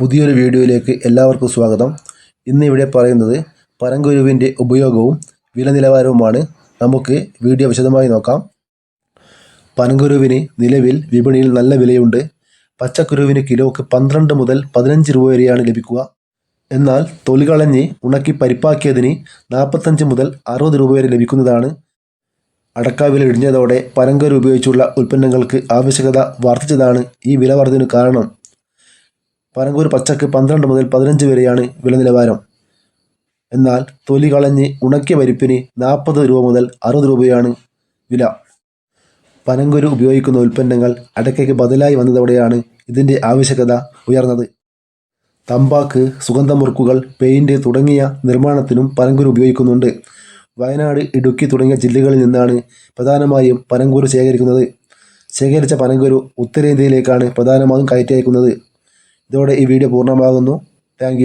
പുതിയൊരു വീഡിയോയിലേക്ക് എല്ലാവർക്കും സ്വാഗതം. ഇന്ന് ഇവിടെ പറയുന്നത് പരങ്കുരുവിന്റെ ഉപയോഗവും വില നിലവാരവുമാണ്. നമുക്ക് വീഡിയോ വിശദമായി നോക്കാം. പനങ്കുരുവിന് നിലവിൽ വിപണിയിൽ നല്ല വിലയുണ്ട്. പച്ചക്കുരുവിന് കിലോക്ക് പന്ത്രണ്ട് മുതൽ പതിനഞ്ച് രൂപ വരെയാണ് ലഭിക്കുക. എന്നാൽ തൊലി കളഞ്ഞ് ഉണക്കി പരിപ്പാക്കിയതിന് നാൽപ്പത്തഞ്ച് മുതൽ അറുപത് രൂപ വരെ ലഭിക്കുന്നതാണ്. അടക്കാവില ഇടിഞ്ഞതോടെ പനങ്കുരു ഉപയോഗിച്ചുള്ള ഉൽപ്പന്നങ്ങൾക്ക് ആവശ്യകത വർദ്ധിച്ചതാണ് ഈ വില കാരണം. പനങ്കൂർ പച്ചക്ക് പന്ത്രണ്ട് മുതൽ പതിനഞ്ച് വരെയാണ് വില നിലവാരം എന്നാൽ തൊലി കളഞ്ഞ് ഉണക്കിയ പരിപ്പിന് നാൽപ്പത് രൂപ മുതൽ അറുപത് രൂപയാണ് വില. പനങ്കുരു ഉപയോഗിക്കുന്ന ഉൽപ്പന്നങ്ങൾ അടയ്ക്കയ്ക്ക് ബദലായി വന്നതോടെയാണ് ഇതിന്റെ ആവശ്യകത ഉയർന്നത്. തമ്പാക്ക് സുഗന്ധമുറുക്കുകൾ പെയിന്റ് തുടങ്ങിയ നിർമ്മാണത്തിനും പനങ്കുരു ഉപയോഗിക്കുന്നുണ്ട്. വയനാട് ഇടുക്കി തുടങ്ങിയ ജില്ലകളിൽ നിന്നാണ് പ്രധാനമായും പനങ്കുരു ശേഖരിക്കുന്നത്. ശേഖരിച്ച പനങ്കുരു ഉത്തരേന്ത്യയിലേക്കാണ് പ്രധാനമായും കയറ്റി അയക്കുന്നത്. ഇതോടെ ഈ വീഡിയോ പൂർണമാകുന്നു. താങ്ക്